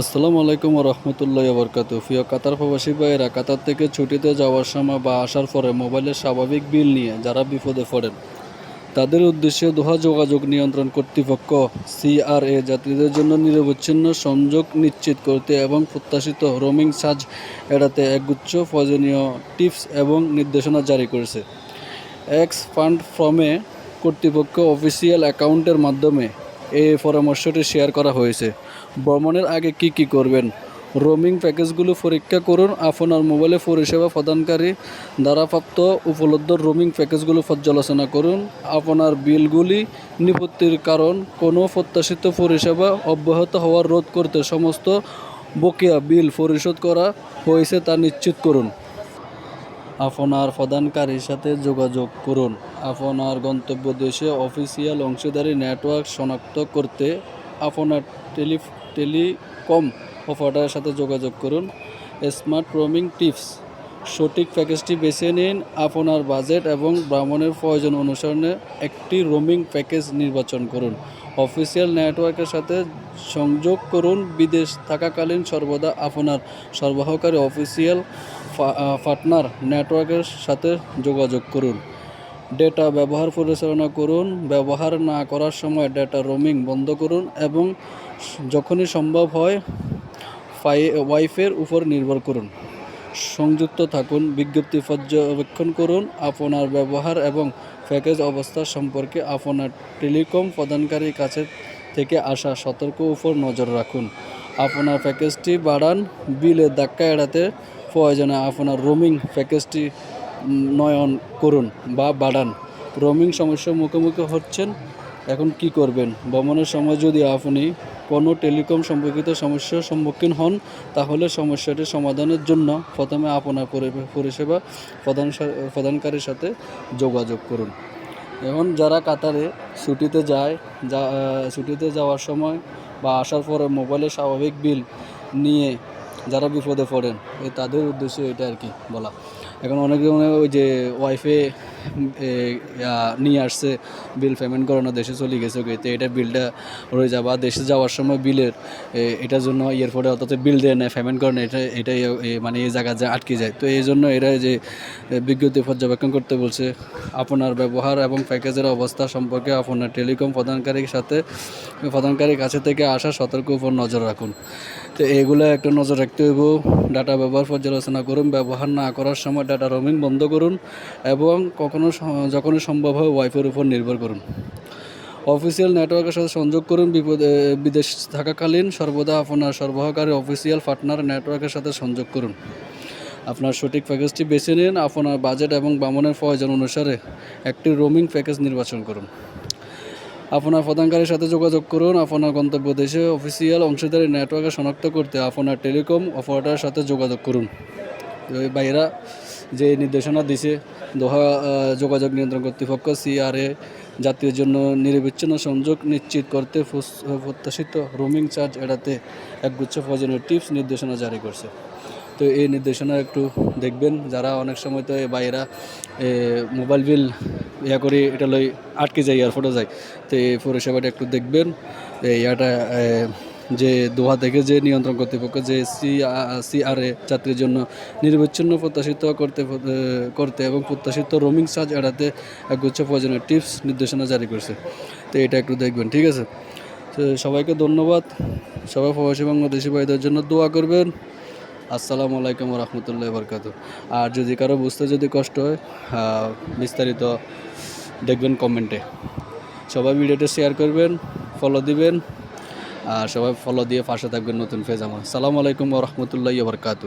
আসসালামু আলাইকুম রহমতুল্লাহ বরকাত প্রিয় কাতার প্রবাসী ভাইয়েরা, কাতার থেকে ছুটিতে যাওয়ার সময় বা আসার পরে মোবাইলের স্বাভাবিক বিল নিয়ে যারা বিপদে পড়েন, তাদের উদ্দেশ্যে দোহা যোগাযোগ নিয়ন্ত্রণ কর্তৃপক্ষ, সিআরএ, যাত্রীদের জন্য নিরবচ্ছিন্ন সংযোগ নিশ্চিত করতে এবং প্রত্যাশিত রোমিং চার্জ এড়াতে একগুচ্ছ প্রয়োজনীয় টিপস এবং নির্দেশনা জারি করেছে। এক্স ফান্ড ফ্রমে কর্তৃপক্ষ অফিসিয়াল অ্যাকাউন্টের মাধ্যমে এই পরামর্শটি শেয়ার করা হয়েছে। ভ্রমণের আগে কি কি করবেন? রোমিং প্যাকেজগুলো পরীক্ষা করুন, আপনার মোবাইলে পরিষেবা প্রদানকারী দ্বারাপ্রাপ্ত উপলব্ধ রোমিং প্যাকেজগুলো পর্যালোচনা করুন। আপনার বিলগুলি নিপত্তির কারণ, কোনো প্রত্যাশিত পরিষেবা অব্যাহত হওয়ার রোধ করতে সমস্ত বকেয়া বিল পরিশোধ করা হয়েছে তা নিশ্চিত করুন। আপনার প্রদানকারীর সাথে যোগাযোগ করুন। আপনার গন্তব্য দেশে অফিসিয়াল অংশীদারি নেটওয়ার্ক শনাক্ত করতে আপনার টেলি টেলিকম অপারেটরের সাথে যোগাযোগ করুন। স্মার্ট রোমিং টিপস, সঠিক প্যাকেজটি বেছে নিন, আপনার বাজেট এবং ভ্রমণের প্রয়োজন অনুসরণে একটি রোমিং প্যাকেজ নির্বাচন করুন। অফিসিয়াল নেটওয়ার্কের সাথে সংযোগ করুন, বিদেশ থাকাকালীন সর্বদা আপনার সরবরাহকারী অফিসিয়াল পার্টনার নেটওয়ার্কের সাথে যোগাযোগ করুন। ডেটা ব্যবহার পরিচালনা করুন, ব্যবহার না করার সময় ডেটা রোমিং বন্ধ করুন এবং যখনই সম্ভব হয় ওয়াইফের উপর নির্ভর করুন। সংযুক্ত থাকুন, বিজ্ঞপ্তি পর্যবেক্ষণ করুন, আপনার ব্যবহার এবং প্যাকেজ অবস্থা সম্পর্কে আপনার টেলিকম প্রদানকারীর কাছে থেকে আসা সতর্ক উপর নজর রাখুন। আপনার প্যাকেজটি বাড়ান বিলের ধাক্কা এড়াতে প্রয়োজনে আপনার রোমিং প্যাকেজটি নয়ন করুন বা বাড়ান। রোমিং সমস্যার মুখোমুখি হচ্ছেন, এখন কি করবেন? ভ্রমণের সময় যদি আপনি কোনো টেলিকম সম্পর্কিত সমস্যার সম্মুখীন হন, তাহলে সমস্যাটি সমাধানের জন্য প্রথমে আপনার পরিষেবা প্রদান প্রদানকারীর সাথে যোগাযোগ করুন। এখন যারা কাতারে ছুটিতে যায়, যা ছুটিতে যাওয়ার সময় বা আসার পরে মোবাইলের স্বাভাবিক বিল নিয়ে যারা বিপদে পড়েন তাদের উদ্দেশ্যে এটা আর কি বলা। এখন অনেকে ওই যে ওয়াইফে নিয়ে আসছে বিল পেমেন্ট করানো দেশে চলে গেছে ওকে তো এটা বিলটা রয়ে যাবে। আর দেশে যাওয়ার সময় বিলের এটার জন্য এয়ারপোর্টে অর্থাৎ বিল দেয় না পেমেন্ট করে না, এটা, এটাই মানে এই জায়গা যে আটকে যায়। তো এই জন্য এরা যে বিজ্ঞপ্তি পর্যবেক্ষণ করতে বলছে, আপনার ব্যবহার এবং প্যাকেজের অবস্থা সম্পর্কে আপনার টেলিকম প্রদানকারীর সাথে, প্রদানকারীর কাছে থেকে আসা সতর্ক উপর নজর রাখুন। তো এগুলো একটা নজর রাখতে হইব। ডাটা ব্যবহার পর্যালোচনা করুন। ব্যবহার না করার সময় ডাটা রোমিং বন্ধ করুন এবং কখনো যখনই সম্ভব হয় ওয়াইফের উপর নির্ভর করুন। অফিসিয়াল নেটওয়ার্কের সাথে সংযোগ করুন, বিপদে, বিদেশ থাকাকালীন সর্বদা আপনার সরবরাহকারী অফিসিয়াল পার্টনার নেটওয়ার্কের সাথে সংযোগ করুন। আপনার সঠিক প্যাকেজটি বেছে নিন, আপনার বাজেট এবং বামনের প্রয়োজন অনুসারে একটি রোমিং প্যাকেজ নির্বাচন করুন। আপনার প্রদানকারীর সাথে যোগাযোগ করুন, আপনার গন্তব্য দেশে অফিসিয়াল অংশীদারি নেটওয়ার্কে শনাক্ত করতে আপনার টেলিকম অপারেটরের সাথে যোগাযোগ করুন। বাইরা যে নির্দেশনা দিছে, দোহা যোগাযোগ নিয়ন্ত্রণ কর্তৃপক্ষ, সিআরএ যাত্রীর জন্য নিরবিচ্ছিন্ন সংযোগ নিশ্চিত করতে প্রত্যাশিত রোমিং চার্জ এড়াতে একগুচ্ছ প্রয়োজনীয় টিপস নির্দেশনা জারি করছে। তো এই নির্দেশনা একটু দেখবেন, যারা অনেক সময় তো বাইরা মোবাইল বিল ইয়া করে এটা লই আটকে যায়, এয়ারপোর্টে যায়, তো এই পরিষেবাটা একটু দেখবেন ইয়াটা যে দোহা থেকে যে নিয়ন্ত্রণ কর্তৃপক্ষ, যে সিআরএ যাত্রীর জন্য নির্বিচ্ছিন্ন প্রত্যাশিত করতে করতে এবং প্রত্যাশিত রোমিং চার্জ এড়াতে একগুচ্ছ প্রয়োজনীয় টিপস নির্দেশনা জারি করছে। তো এটা একটু দেখবেন, ঠিক আছে? তো সবাইকে ধন্যবাদ। সবাই প্রবাসী বাংলাদেশি ভাইদের জন্য দোয়া করবেন। আসসালামু আলাইকুম রহমতুল্লাহ বরকাত আর যদি কারও বুঝতে যদি কষ্ট হয় বিস্তারিত দেখবেন কমেন্টে। সবাই ভিডিওটা শেয়ার করবেন ফলো দিবেন। আর সবাই ফলো দিয়ে পাশে থাকবেন নতুন ফেজ আমার। সালামু আলাইকুম রহমতুল্লাহ বরকাত